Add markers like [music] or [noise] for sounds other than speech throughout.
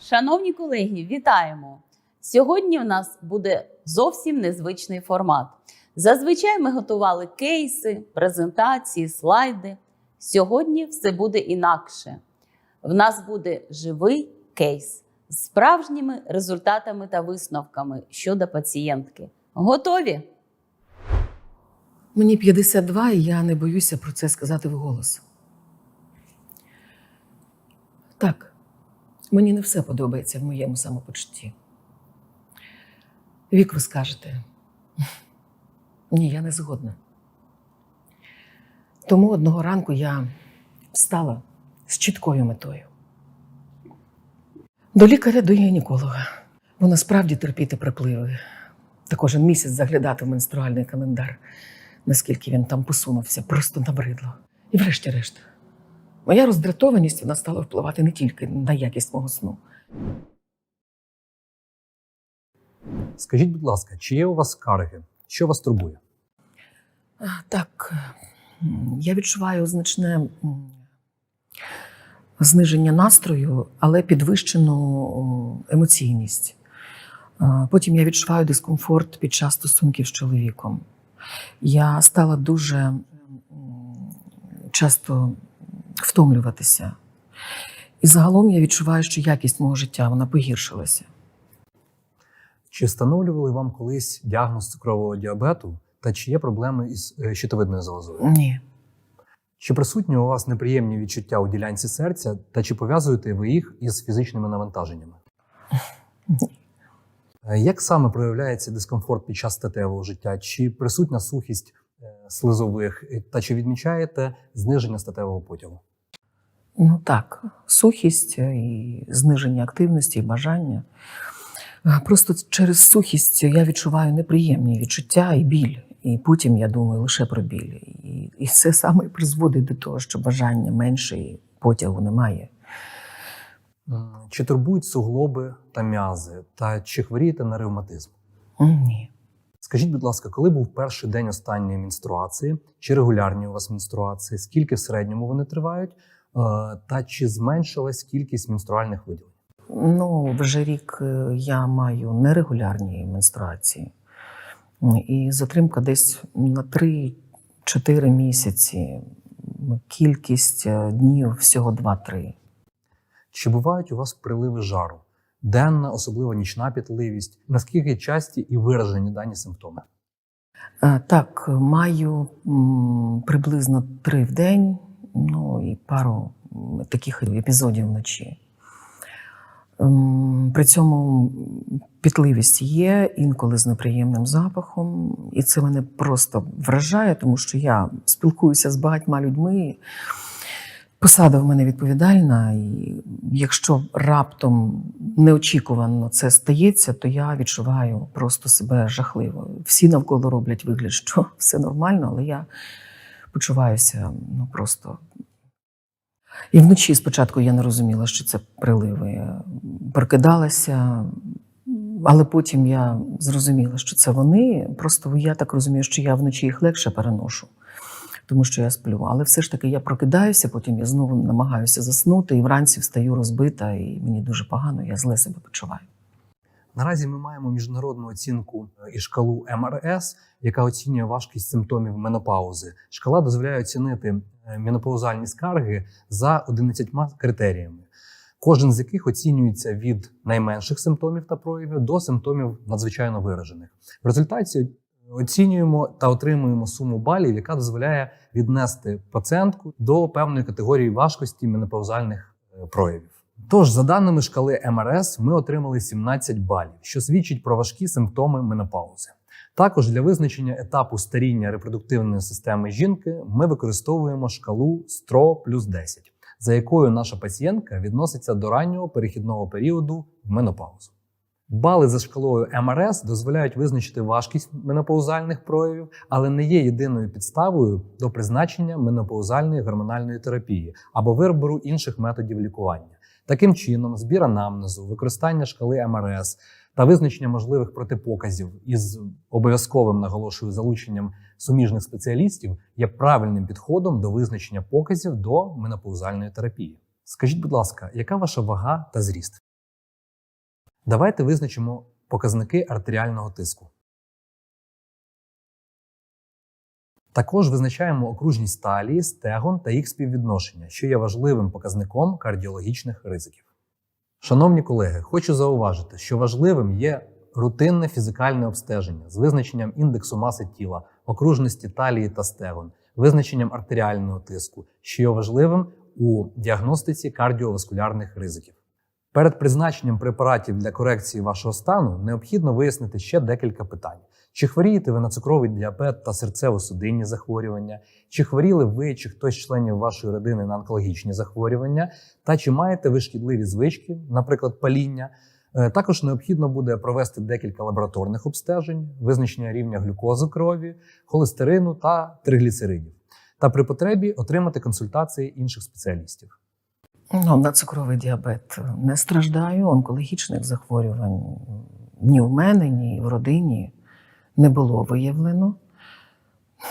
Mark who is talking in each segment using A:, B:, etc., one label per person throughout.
A: Шановні колеги, вітаємо! Сьогодні в нас буде зовсім незвичний формат. Зазвичай ми готували кейси, презентації, слайди. Сьогодні все буде інакше. В нас буде живий кейс з справжніми результатами та висновками щодо пацієнтки. Готові?
B: Мені 52, і я не боюся про це сказати вголос. Так, мені не все подобається в моєму самопочутті. Вік, ви скажете. Ні, я не згодна. Тому одного ранку я встала з чіткою метою. До лікаря, до гінеколога. Вона справді терпіти припливи. Та кожен місяць заглядати в менструальний календар, наскільки він там посунувся, просто набридло. І врешті-решт, моя роздратованість вона стала впливати не тільки на якість мого сну.
C: Скажіть, будь ласка, чи є у вас скарги? Що вас турбує?
B: Так, я відчуваю значне зниження настрою, але підвищену емоційність. Потім я відчуваю дискомфорт під час стосунків з чоловіком. Я стала дуже часто втомлюватися. І загалом я відчуваю, що якість мого життя вона погіршилася.
C: Чи встановлювали вам колись діагноз цукрового діабету та чи є проблеми із е, щитовидною залозою?
B: Ні.
C: Чи присутні у вас неприємні відчуття у ділянці серця та чи пов'язуєте ви їх із фізичними навантаженнями? Е, Як саме проявляється дискомфорт під час статевого життя? Чи присутня сухість слизових Е, та чи відмічаєте зниження статевого потягу?
B: Ну так, сухість е, і зниження активності, і бажання. Е, Просто через сухість я відчуваю неприємні відчуття і біль. І потім я думаю лише про біль. І, і це саме призводить до того, що бажання менше і потягу немає.
C: Чи турбують суглоби та м'язи? Та чи хворієте на ревматизм?
B: Ні.
C: Скажіть, будь ласка, коли був перший день останньої менструації? Чи регулярні у вас менструації? Скільки в середньому вони тривають? Е, Та чи зменшилась кількість менструальних виділень?
B: Ну, вже рік е, я маю нерегулярні менструації. І затримка десь на 3-4 місяці. Кількість е, днів всього 2-3.
C: Чи бувають у вас приливи жару? Денна, особливо нічна пітливість? Наскільки часті і виражені дані симптоми?
B: Е, Так, маю приблизно три в день, ну і пару таких епізодів вночі. Ем, При цьому пітливість є інколи з неприємним запахом, і це мене просто вражає, тому що я спілкуюся з багатьма людьми. Посада в мене відповідальна, і якщо раптом неочікувано це стається, то я відчуваю просто себе жахливо. Всі навколо роблять вигляд, що [laughs] все нормально, але я почуваюся ну просто. І вночі спочатку я не розуміла, що це приливи. Прокидалася, але потім я зрозуміла, що це вони. Просто я так розумію, що я вночі їх легше переношу тому що я сплю. Але все ж таки я прокидаюся, потім я знову намагаюся заснути, і вранці встаю розбита, і мені дуже погано, я зле себе почуваю.
C: Наразі ми маємо міжнародну оцінку е, і шкалу МРС, яка оцінює важкість симптомів менопаузи. Шкала дозволяє оцінити е, менопаузальні скарги за 11 критеріями, кожен з яких оцінюється від найменших симптомів та проявів до симптомів надзвичайно виражених. В результаті оцінюємо та отримуємо суму балів, яка дозволяє віднести пацієнтку до певної категорії важкості менопаузальних е, проявів. Тож, за даними шкали МРС, ми отримали 17 балів, що свідчить про важкі симптоми менопаузи. Також для визначення етапу старіння репродуктивної системи жінки ми використовуємо шкалу СТРО плюс 10, за якою наша пацієнтка відноситься до раннього перехідного періоду в менопаузу. Бали за шкалою МРС дозволяють визначити важкість менопаузальних проявів, але не є єдиною підставою до призначення менопаузальної гормональної терапії або вибору інших методів лікування. Таким чином, збір анамнезу, використання шкали МРС та визначення можливих протипоказів із обов'язковим наголошую залученням суміжних спеціалістів є правильним підходом до визначення показів до менопаузальної терапії. Скажіть, будь ласка, яка ваша вага та зріст? Давайте визначимо показники артеріального тиску. Також визначаємо окружність талії, стегон та їх співвідношення, що є важливим показником кардіологічних ризиків. Шановні колеги, хочу зауважити, що важливим є рутинне фізикальне обстеження з визначенням індексу маси тіла, окружності талії та стегон, визначенням артеріального тиску, що є важливим у діагностиці кардіоваскулярних ризиків. Перед призначенням препаратів для корекції вашого стану необхідно вияснити ще декілька питань. Чи хворієте ви на цукровий діабет та серцево-судинні захворювання? Чи хворіли ви чи хтось з членів вашої родини на онкологічні захворювання? Та чи маєте ви шкідливі звички, наприклад, паління? Е, Також необхідно буде провести декілька лабораторних обстежень, визначення рівня глюкози крові, холестерину та тригліцеридів. Та при потребі отримати консультації інших спеціалістів.
B: Ну, на цукровий діабет не страждаю, онкологічних захворювань ні в мене, ні в родині не було виявлено.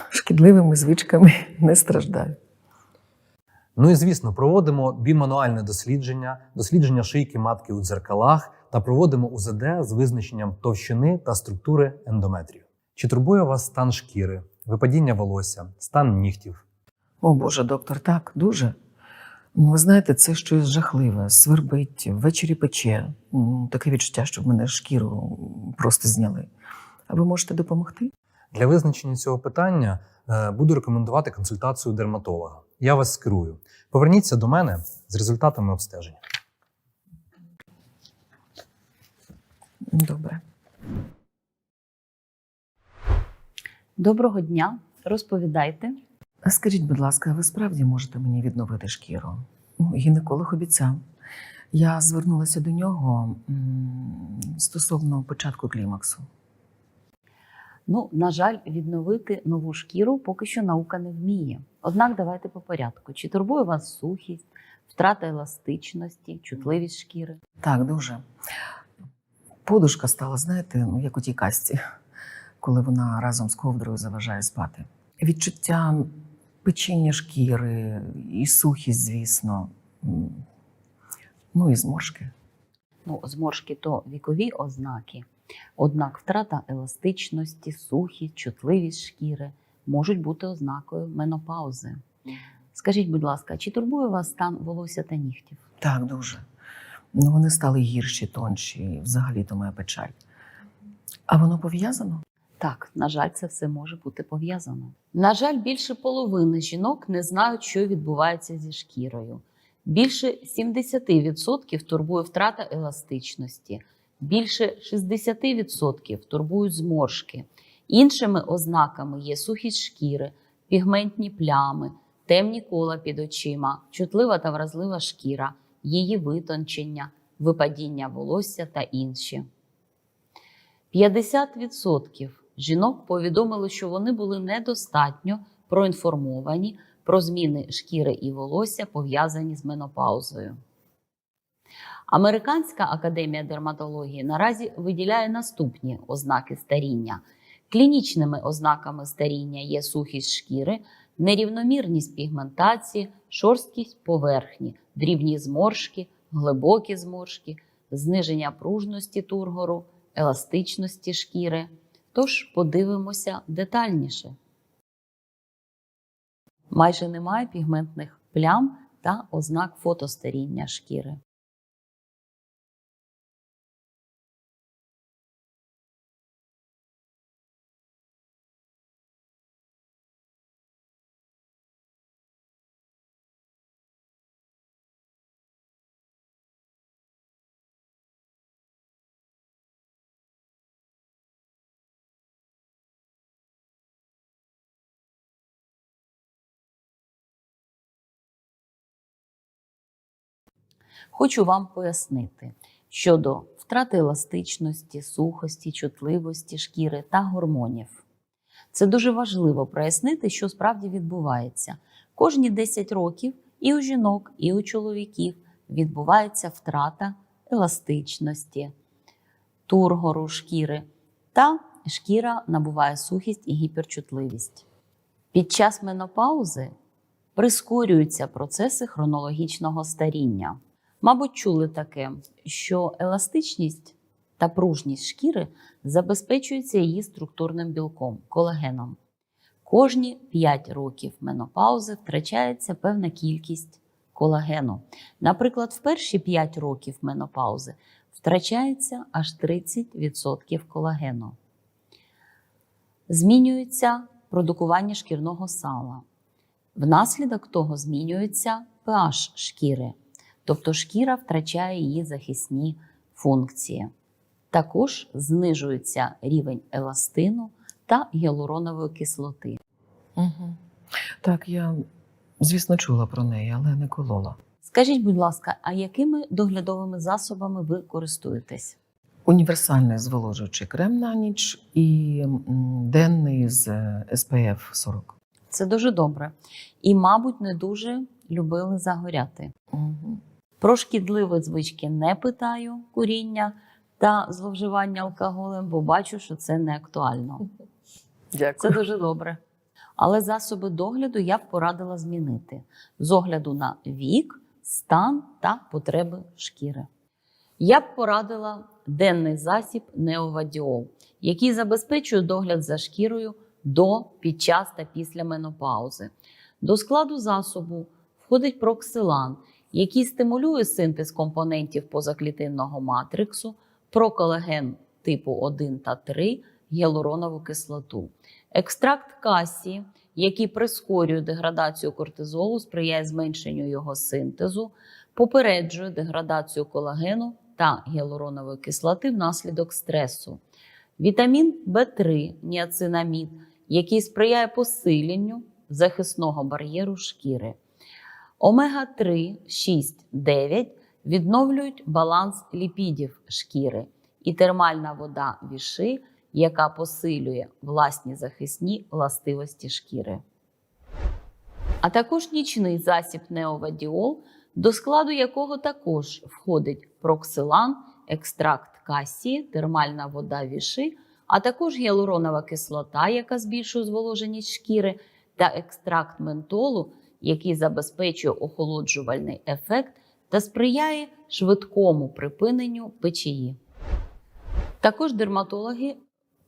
B: Шкідливими звичками не страждаю.
C: Ну і звісно, проводимо бімануальне дослідження, дослідження шийки матки у дзеркалах та проводимо УЗД з визначенням товщини та структури ендометрію. Чи турбує вас стан шкіри, випадіння волосся, стан нігтів?
B: О Боже, доктор, так, дуже. Ну, Ви знаєте, це щось жахливе, свербить, ввечері пече. Таке відчуття, що в мене шкіру просто зняли. А ви можете допомогти?
C: Для визначення цього питання е, буду рекомендувати консультацію дерматолога. Я вас скерую. Поверніться до мене з результатами обстеження.
B: Добре.
A: Доброго дня, розповідайте.
B: А скажіть, будь ласка, ви справді можете мені відновити шкіру? Ну, Гінеколог обіцяв. Я звернулася до нього стосовно початку клімаксу.
A: Ну, на жаль, відновити нову шкіру поки що наука не вміє. Однак давайте по порядку. Чи турбує вас сухість, втрата еластичності, чутливість шкіри?
B: Так, дуже. Подушка стала, знаєте, ну, як у тій касті, коли вона разом з ковдрою заважає спати. Відчуття печіння шкіри і сухість, звісно. Ну і зморшки.
A: Ну, зморшки то вікові ознаки. Однак втрата еластичності, сухість, чутливість шкіри можуть бути ознакою менопаузи. Скажіть, будь ласка, чи турбує вас стан волосся та нігтів?
B: Так, дуже. Ну, вони стали гірші, тонші, взагалі то моя печаль. А воно пов'язано?
A: Так, на жаль, це все може бути пов'язано. На жаль, більше половини жінок не знають, що відбувається зі шкірою. Більше 70% турбує втрата еластичності, більше 60% турбують зморшки. Іншими ознаками є сухість шкіри, пігментні плями, темні кола під очима, чутлива та вразлива шкіра, її витончення, випадіння волосся та інші. 50% жінок повідомили, що вони були недостатньо проінформовані про зміни шкіри і волосся, пов'язані з менопаузою. Американська академія дерматології наразі виділяє наступні ознаки старіння. Клінічними ознаками старіння є сухість шкіри, нерівномірність пігментації, шорсткість поверхні, дрібні зморшки, глибокі зморшки, зниження пружності тургору, еластичності шкіри. Тож подивимося детальніше. Майже немає пігментних плям та ознак фотостаріння шкіри. Хочу вам пояснити щодо втрати еластичності, сухості, чутливості шкіри та гормонів. Це дуже важливо прояснити, що справді відбувається. Кожні 10 років і у жінок, і у чоловіків відбувається втрата еластичності, тургору шкіри, та шкіра набуває сухість і гіперчутливість. Під час менопаузи прискорюються процеси хронологічного старіння. Мабуть, чули таке, що еластичність та пружність шкіри забезпечується її структурним білком колагеном. Кожні 5 років менопаузи втрачається певна кількість колагену. Наприклад, в перші 5 років менопаузи втрачається аж 30% колагену. Змінюється продукування шкірного сала. Внаслідок того змінюється pH шкіри, тобто шкіра втрачає її захисні функції. Також знижується рівень еластину та гіалуронової кислоти.
B: Угу. Так, я, звісно, чула про неї, але не колола.
A: Скажіть, будь ласка, а якими доглядовими засобами ви користуєтесь?
B: Універсальний зволожуючий крем на ніч і денний з е, SPF 40.
A: Це дуже добре. І, мабуть, не дуже любили загоряти.
B: Угу.
A: Про шкідливі звички не питаю куріння та зловживання алкоголем, бо бачу, що це не актуально. Це дуже добре. Але засоби догляду я б порадила змінити з огляду на вік, стан та потреби шкіри. Я б порадила денний засіб неовадіол, який забезпечує догляд за шкірою до, під час та після менопаузи. До складу засобу входить проксилан, який стимулює синтез компонентів позаклітинного матриксу, проколаген типу 1 та 3, гіалуронову кислоту. Екстракт касії, який прискорює деградацію кортизолу, сприяє зменшенню його синтезу, попереджує деградацію колагену та гіалуронової кислоти внаслідок стресу. Вітамін В3 ніацинамід, який сприяє посиленню захисного бар'єру шкіри. Омега-3, 6, 9 відновлюють баланс ліпідів шкіри і термальна вода віши, яка посилює власні захисні властивості шкіри. А також нічний засіб неовадіол, до складу якого також входить проксилан, екстракт касії, термальна вода віши, а також гіалуронова кислота, яка збільшує зволоженість шкіри, та екстракт ментолу, який забезпечує охолоджувальний ефект та сприяє швидкому припиненню печії. Також дерматологи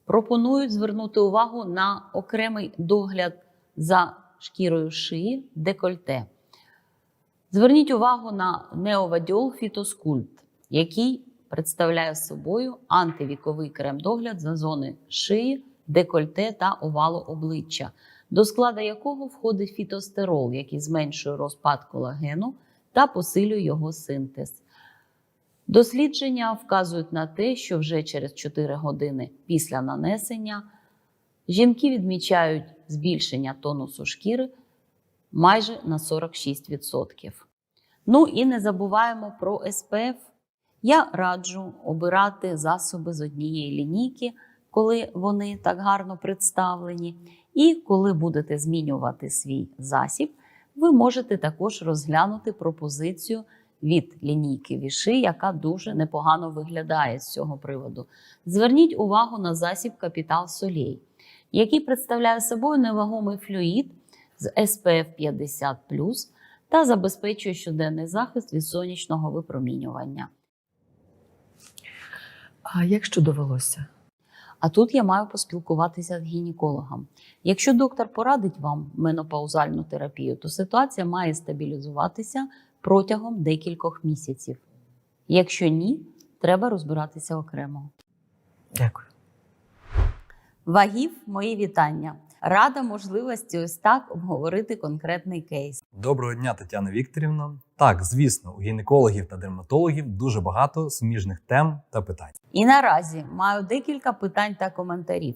A: пропонують звернути увагу на окремий догляд за шкірою шиї декольте. Зверніть увагу на неовадіол фітоскульпт, який представляє собою антивіковий крем-догляд за зони шиї, декольте та овалу обличчя, до складу якого входить фітостерол, який зменшує розпад колагену та посилює його синтез. Дослідження вказують на те, що вже через 4 години після нанесення жінки відмічають збільшення тонусу шкіри майже на 46%. Ну і не забуваємо про СПФ. Я раджу обирати засоби з однієї лінійки, коли вони так гарно представлені. І коли будете змінювати свій засіб, ви можете також розглянути пропозицію від лінійки Віши, яка дуже непогано виглядає з цього приводу. Зверніть увагу на засіб Капітал Солей, який представляє собою невагомий флюїд з SPF 50 та забезпечує щоденний захист від сонячного випромінювання.
B: А як щодо волосся?
A: А тут я маю поспілкуватися з гінекологом. Якщо доктор порадить вам менопаузальну терапію, то ситуація має стабілізуватися протягом декількох місяців. Якщо ні, треба розбиратися окремо.
B: Дякую.
A: Вагів, мої вітання. Рада можливості ось так обговорити конкретний кейс.
C: Доброго дня, Тетяна Вікторівна. Так, звісно, у гінекологів та дерматологів дуже багато суміжних тем та питань.
A: І наразі маю декілька питань та коментарів.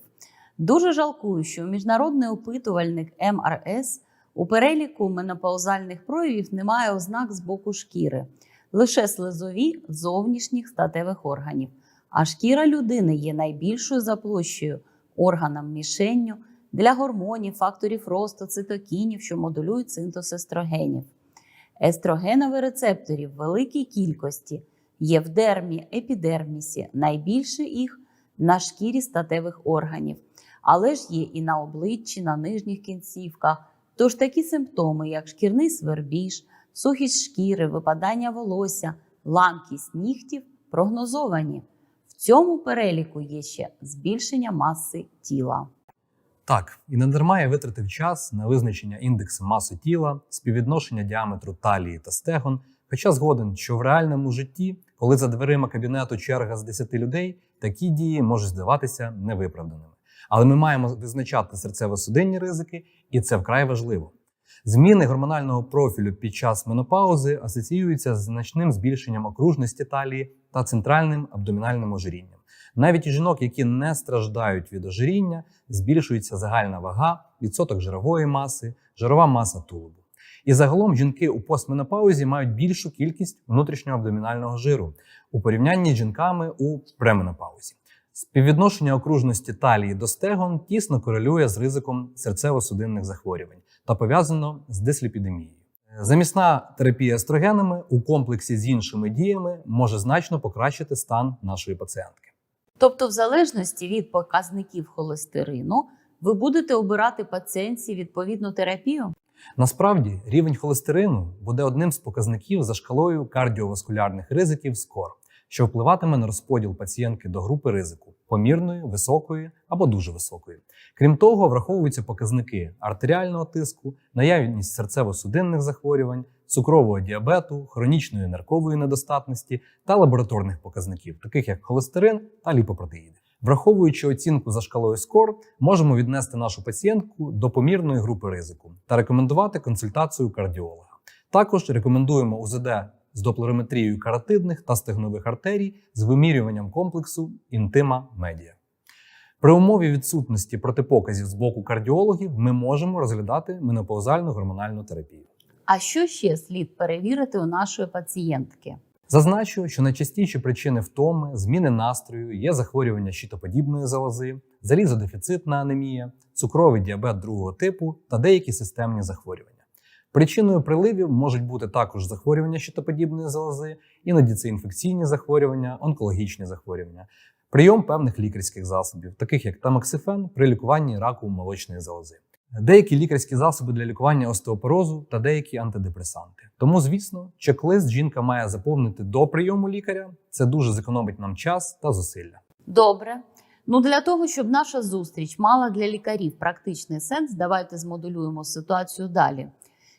A: Дуже жалкую, що міжнародний опитувальник МРС у переліку менопаузальних проявів немає ознак з боку шкіри, лише слизові зовнішніх статевих органів. А шкіра людини є найбільшою за площею органом мішенню для гормонів, факторів росту, цитокінів, що модулюють синтез естрогенів. Естрогенові рецепторів в великій кількості є в дермі, епідермісі, найбільше їх на шкірі статевих органів, але ж є і на обличчі, на нижніх кінцівках. Тож такі симптоми, як шкірний свербіж, сухість шкіри, випадання волосся, ламкість нігтів, прогнозовані. В цьому переліку є ще збільшення маси тіла.
C: Так, і не дарма я витратив час на визначення індексу маси тіла, співвідношення діаметру талії та стегон. Хоча згоден, що в реальному житті, коли за дверима кабінету черга з 10 людей, такі дії можуть здаватися невиправданими. Але ми маємо визначати серцево-судинні ризики, і це вкрай важливо. Зміни гормонального профілю під час менопаузи асоціюються з значним збільшенням окружності талії та центральним абдомінальним ожирінням. Навіть у жінок, які не страждають від ожиріння, збільшується загальна вага, відсоток жирової маси, жирова маса тулубу. І загалом жінки у постменопаузі мають більшу кількість внутрішнього абдомінального жиру у порівнянні з жінками у пременопаузі. Співвідношення окружності талії до стегон тісно корелює з ризиком серцево-судинних захворювань та пов'язано з дисліпідемією. Замісна терапія естрогенами у комплексі з іншими діями може значно покращити стан нашої пацієнтки.
A: Тобто, в залежності від показників холестерину, ви будете обирати пацієнтці відповідну терапію?
C: Насправді, рівень холестерину буде одним з показників за шкалою кардіоваскулярних ризиків СКОР, що впливатиме на розподіл пацієнтки до групи ризику помірної, високої або дуже високої. Крім того, враховуються показники артеріального тиску, наявність серцево-судинних захворювань, цукрового діабету, хронічної ниркової недостатності та лабораторних показників, таких як холестерин та ліпопротеїди. Враховуючи оцінку за шкалою СКОР, можемо віднести нашу пацієнтку до помірної групи ризику та рекомендувати консультацію кардіолога. Також рекомендуємо УЗД з доплерометрією каротидних та стегнових артерій з вимірюванням комплексу інтима медіа. При умові відсутності протипоказів з боку кардіологів ми можемо розглядати менопаузальну гормональну терапію.
A: А що ще слід перевірити у нашої пацієнтки?
C: Зазначу, що найчастіші причини втоми, зміни настрою є захворювання щитоподібної залози, залізодефіцитна анемія, цукровий діабет другого типу та деякі системні захворювання. Причиною приливів можуть бути також захворювання щитоподібної залози, іноді це інфекційні захворювання, онкологічні захворювання, прийом певних лікарських засобів, таких як тамоксифен при лікуванні раку молочної залози. Деякі лікарські засоби для лікування остеопорозу та деякі антидепресанти. Тому, звісно, чек-лист жінка має заповнити до прийому лікаря. Це дуже зекономить нам час та зусилля.
A: Добре. Ну для того, щоб наша зустріч мала для лікарів практичний сенс, давайте змоделюємо ситуацію далі.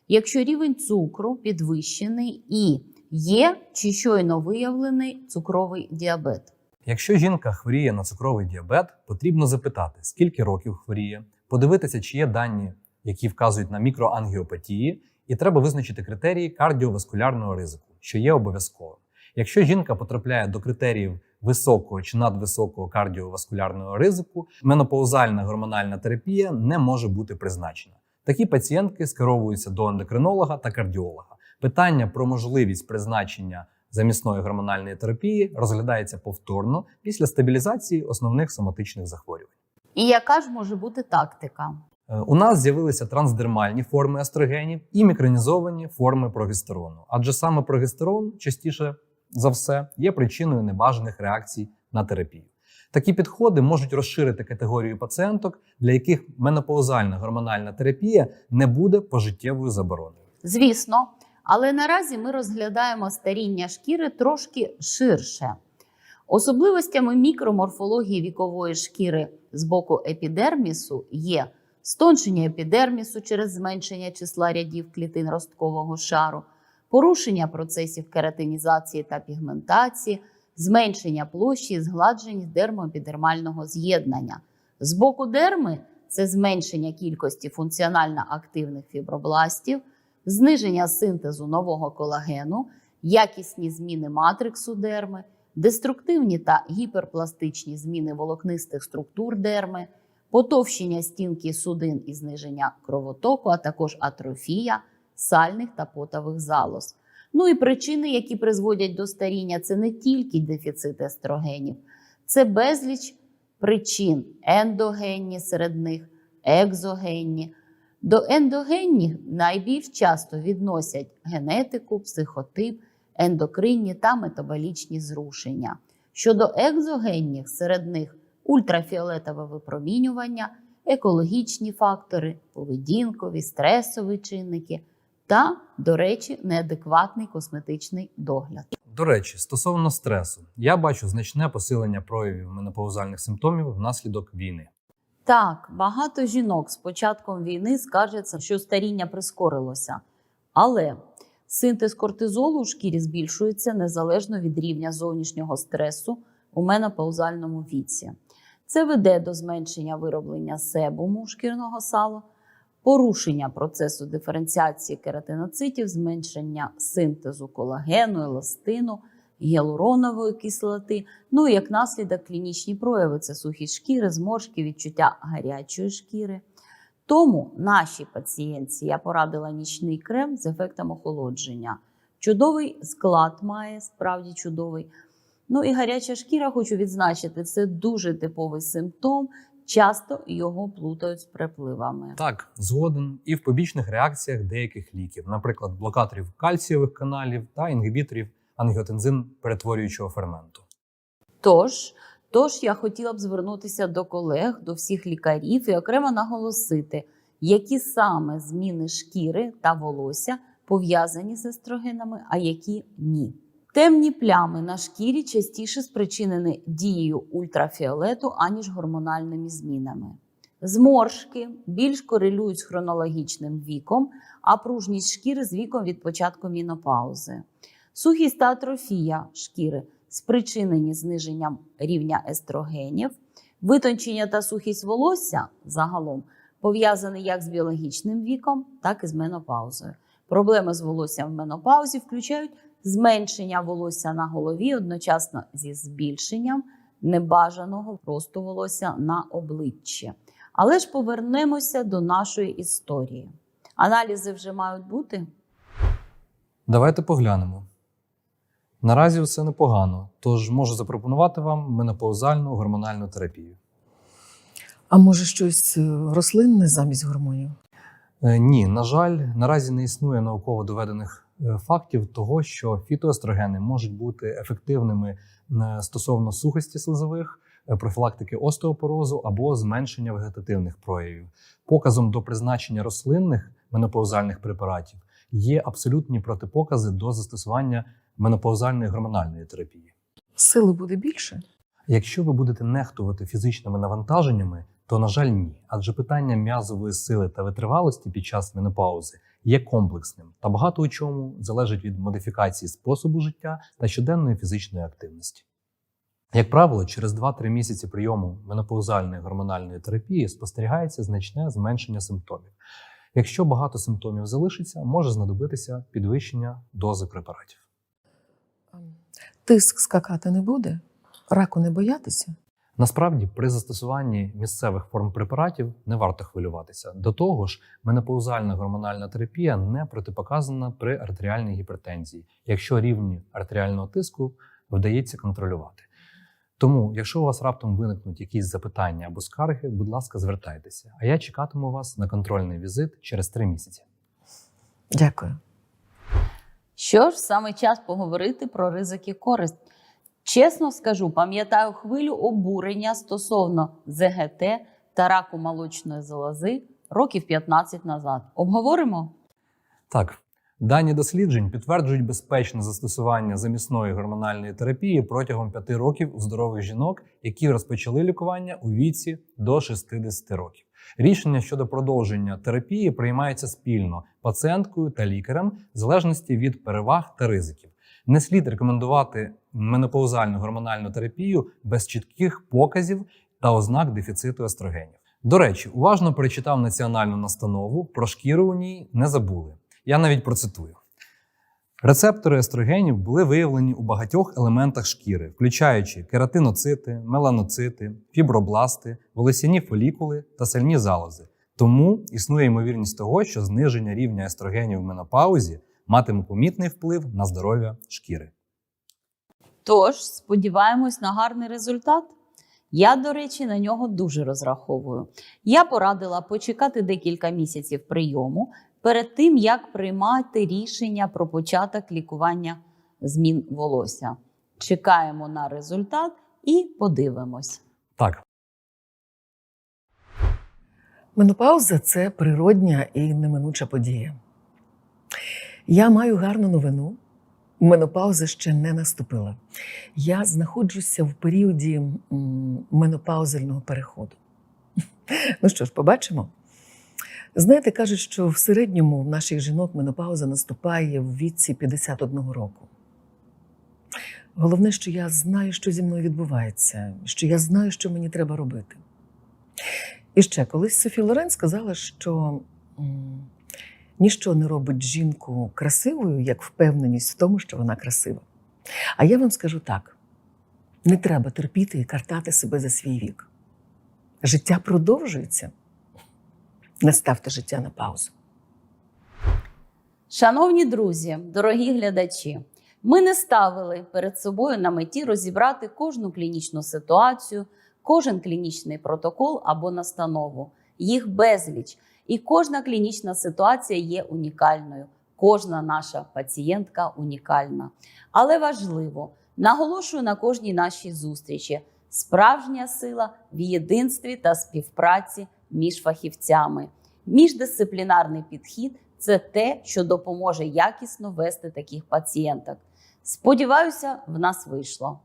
A: Якщо рівень цукру підвищений і є чи щойно виявлений цукровий діабет.
C: Якщо жінка хворіє на цукровий діабет, потрібно запитати, скільки років хворіє, подивитися, чи є дані, які вказують на мікроангіопатії, і треба визначити критерії кардіоваскулярного ризику, що є обов'язковим. Якщо жінка потрапляє до критеріїв високого чи надвисокого кардіоваскулярного ризику, менопаузальна гормональна терапія не може бути призначена. Такі пацієнтки скеровуються до ендокринолога та кардіолога. Питання про можливість призначення замісної гормональної терапії розглядається повторно після стабілізації основних соматичних захворювань.
A: І яка ж може бути тактика?
C: Е, У нас з'явилися трансдермальні форми естрогенів і мікронізовані форми прогестерону, адже саме прогестерон частіше за все є причиною небажаних реакцій на терапію. Такі підходи можуть розширити категорію пацієнток, для яких менопаузальна гормональна терапія не буде пожиттєвою забороною.
A: Звісно, але наразі ми розглядаємо старіння шкіри трошки ширше. Особливостями мікроморфології вікової шкіри з боку епідермісу є стончення епідермісу через зменшення числа рядів клітин росткового шару, порушення процесів кератинізації та пігментації, зменшення площі і згладженість дермоепідермального з'єднання. З боку дерми це зменшення кількості функціонально активних фібробластів, зниження синтезу нового колагену, якісні зміни матриксу дерми, деструктивні та гіперпластичні зміни волокнистих структур дерми, потовщення стінки судин і зниження кровотоку, а також атрофія сальних та потових залоз. Ну і причини, які призводять до старіння, це не тільки дефіцит естрогенів, це безліч причин ендогенні серед них, екзогенні. До ендогенних найбільш часто відносять генетику, психотип, ендокринні та метаболічні зрушення. Щодо екзогенних, серед них ультрафіолетове випромінювання, екологічні фактори, поведінкові, стресові чинники та, до речі, неадекватний косметичний догляд.
C: До речі, стосовно стресу, я бачу значне посилення проявів менопаузальних симптомів внаслідок війни.
A: Так, багато жінок з початком війни скаржаться, що старіння прискорилося. Але синтез кортизолу у шкірі збільшується незалежно від рівня зовнішнього стресу у менопаузальному віці. Це веде до зменшення вироблення себуму шкірного сала, порушення процесу диференціації кератиноцитів, зменшення синтезу колагену, еластину, гіалуронової кислоти, ну і як наслідок клінічні прояви це сухі шкіри, зморшки, відчуття гарячої шкіри. Тому нашій пацієнтці я порадила нічний крем з ефектом охолодження. Чудовий склад має, справді чудовий. Ну і гаряча шкіра, хочу відзначити, це дуже типовий симптом. Часто його плутають з припливами.
C: Так, згоден і в побічних реакціях деяких ліків, наприклад, блокаторів кальцієвих каналів та інгібіторів ангіотензин перетворюючого ферменту.
A: Тож, тож я хотіла б звернутися до колег, до всіх лікарів і окремо наголосити, які саме зміни шкіри та волосся пов'язані з естрогенами, а які ні. Темні плями на шкірі частіше спричинені дією ультрафіолету, аніж гормональними змінами. Зморшки більш корелюють з хронологічним віком, а пружність шкіри з віком від початку мінопаузи. Сухість та атрофія шкіри спричинені зниженням рівня естрогенів, витончення та сухість волосся загалом пов'язані як з біологічним віком, так і з менопаузою. Проблеми з волоссям в менопаузі включають зменшення волосся на голові одночасно зі збільшенням небажаного росту волосся на обличчі. Але ж повернемося до нашої історії. Аналізи вже мають бути.
C: Давайте поглянемо. Наразі все непогано, тож можу запропонувати вам менопаузальну гормональну терапію.
B: А може щось е, рослинне замість гормонів?
C: Е, Ні, на жаль, наразі не існує науково доведених е, фактів того, що фітоестрогени можуть бути ефективними стосовно сухості слизових, профілактики остеопорозу або зменшення вегетативних проявів. Показом до призначення рослинних менопаузальних препаратів є абсолютні протипокази до застосування менопаузальної гормональної терапії.
B: Сили буде більше?
C: Якщо ви будете нехтувати фізичними навантаженнями, то на жаль, ні. Адже питання м'язової сили та витривалості під час менопаузи є комплексним та багато у чому залежить від модифікації способу життя та щоденної фізичної активності. Як правило, через 2-3 місяці прийому менопаузальної гормональної терапії спостерігається значне зменшення симптомів. Якщо багато симптомів залишиться, може знадобитися підвищення дози препаратів.
B: Тиск скакати не буде? Раку не боятися?
C: Насправді, при застосуванні місцевих форм препаратів не варто хвилюватися. До того ж, менопаузальна гормональна терапія не протипоказана при артеріальній гіпертензії, якщо рівні артеріального тиску вдається контролювати. Тому, якщо у вас раптом виникнуть якісь запитання або скарги, будь ласка, звертайтеся. А я чекатиму вас на контрольний візит через три місяці.
B: Дякую.
A: Що ж, саме час поговорити про ризики користь. Чесно скажу, пам'ятаю хвилю обурення стосовно ЗГТ та раку молочної залози років 15 назад. Обговоримо?
C: Так, дані досліджень підтверджують безпечне застосування замісної гормональної терапії протягом 5 років у здорових жінок, які розпочали лікування у віці до 60 років. Рішення щодо продовження терапії приймається спільно пацієнткою та лікарем в залежності від переваг та ризиків. Не слід рекомендувати менопаузальну гормональну терапію без чітких показів та ознак дефіциту естрогенів. До речі, уважно перечитав національну настанову про шкіру у ній не забули. Я навіть процитую. Рецептори естрогенів були виявлені у багатьох елементах шкіри, включаючи кератиноцити, меланоцити, фібробласти, волосяні фолікули та сальні залози. Тому існує ймовірність того, що зниження рівня естрогенів в менопаузі матиме помітний вплив на здоров'я шкіри.
A: Тож, сподіваємось на гарний результат. Я, до речі, на нього дуже розраховую. Я порадила почекати декілька місяців прийому перед тим, як приймати рішення про початок лікування змін волосся. Чекаємо на результат і подивимось.
C: Так,
B: Менопауза це природня і неминуча подія. Я маю гарну новину. менопауза ще не наступила. Я знаходжуся в періоді менопаузального переходу. [laughs] Ну що ж, побачимо. Знаєте, кажуть, що в середньому в наших жінок менопауза наступає в віці 51 року. Головне, що я знаю, що зі мною відбувається, що я знаю, що мені треба робити. І ще колись Софі Лорен сказала, що ніщо не робить жінку красивою, як впевненість в тому, що вона красива. А я вам скажу так: не треба терпіти і картати себе за свій вік. Життя продовжується. Не ставте життя на паузу.
A: Шановні друзі, дорогі глядачі, ми не ставили перед собою на меті розібрати кожну клінічну ситуацію, кожен клінічний протокол або настанову. Їх безліч, і кожна клінічна ситуація є унікальною. Кожна наша пацієнтка унікальна. Але важливо, наголошую на кожній нашій зустрічі: справжня сила в єдинстві та співпраці між фахівцями. Міждисциплінарний підхід це те, що допоможе якісно вести таких пацієнток. Сподіваюся, в нас вийшло.